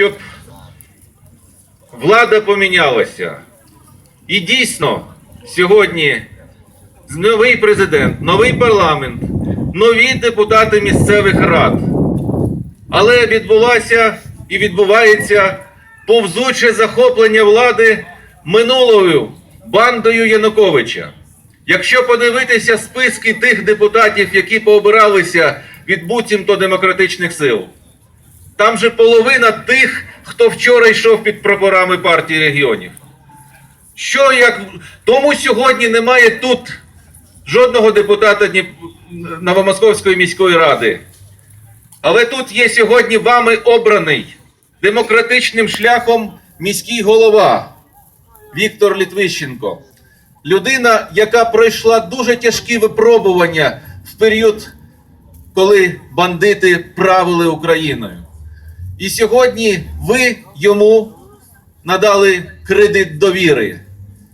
щоб влада помінялася. І дійсно, сьогодні новий президент, новий парламент, нові депутати місцевих рад. Але відбулося і відбувається повзуче захоплення влади минулою бандою Януковича. Якщо подивитися списки тих депутатів, які пообиралися від буцімто демократичних сил, там же половина тих, хто вчора йшов під прапорами партії регіонів. Що як тому сьогодні немає тут жодного депутата Дніп... Новомосковської міської ради. Але тут є сьогодні вами обраний демократичним шляхом міський голова Віктор Літвищенко. Людина, яка пройшла дуже тяжкі випробування в період, коли бандити правили Україною. І сьогодні ви йому надали кредит довіри.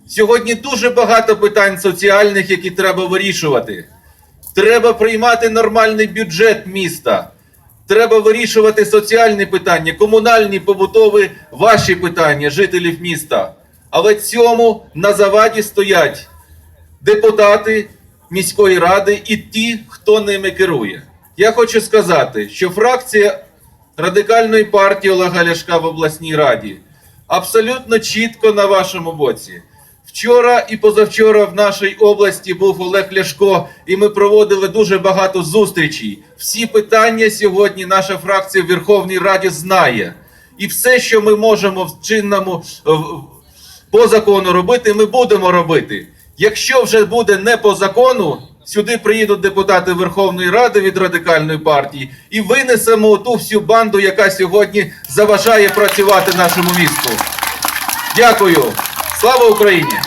Сьогодні дуже багато питань соціальних, які треба вирішувати. Треба приймати нормальний бюджет міста. Треба вирішувати соціальні питання, комунальні, побутові, ваші питання жителів міста. Але цьому на заваді стоять депутати міської ради і ті, хто ними керує. Я хочу сказати, що фракція радикальної партії Олега Ляшка в обласній раді абсолютно чітко на вашому боці. Вчора і позавчора в нашій області був Олег Ляшко, і ми проводили дуже багато зустрічей. Всі питання сьогодні наша фракція в Верховній Раді знає. І все, що ми можемо в чинному по закону робити, ми будемо робити. Якщо вже буде не по закону, сюди приїдуть депутати Верховної Ради від радикальної партії і винесемо ту всю банду, яка сьогодні заважає працювати нашому місту. Дякую. Слава Україні!